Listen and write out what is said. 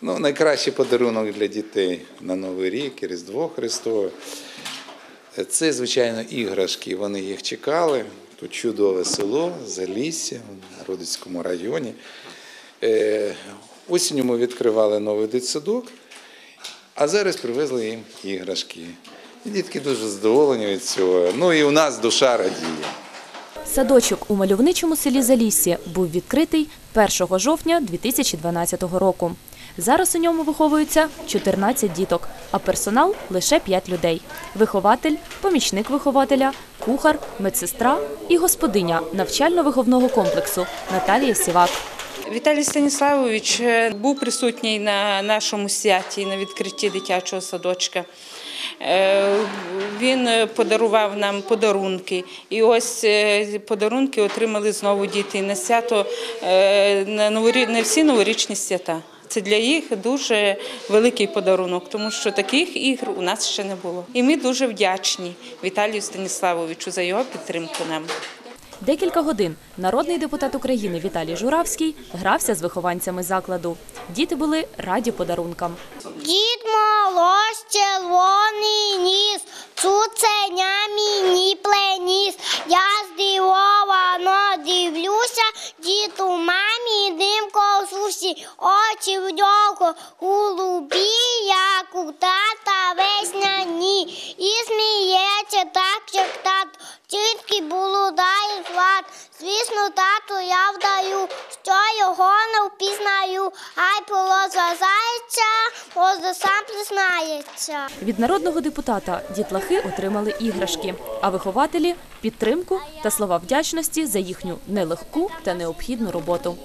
Ну, найкращий подарунок для дітей на Новий рік і Різдво Христове. Це, звичайно, іграшки. Вони їх чекали. Тут чудове село, Залісся, в Родицькому районі. Е, Осінню ми відкривали новий дитсадок, а зараз привезли їм іграшки. І дітки дуже задоволені від цього. Ну і у нас душа радіє. Садочок у мальовничому селі Заліссі був відкритий 1 жовтня 2012 року. Зараз у ньому виховуються 14 діток, а персонал лише 5 людей: вихователь, помічник вихователя, кухар, медсестра і господиня навчально-виховного комплексу Наталія Сівак. Віталій Станіславович е, був присутній на нашому святі на відкритті дитячого садочка. Е, Він подарував нам подарунки, і ось е, подарунки отримали знову діти на свято на новорі- на всі новорічні свята. Це для їх дуже великий подарунок, тому що таких ігр у нас ще не було. І ми дуже вдячні Віталію Станіславовичу за його підтримку нам. Декілька годин народний депутат України Віталій Журавський грався з вихованцями закладу. Діти були раді подарункам. Дід Мороз червоний ніс, цуценя мені пленіс. Я здивовано дивлюся, дід у мамі дим косусі, очі в нього голубі, як у тата Звісно, тату я вдаю, що його не впізнаю, ай полозвазається, може сам признається. Від народного депутата дітлахи отримали іграшки, а вихователі підтримку та слова вдячності за їхню нелегку та необхідну роботу.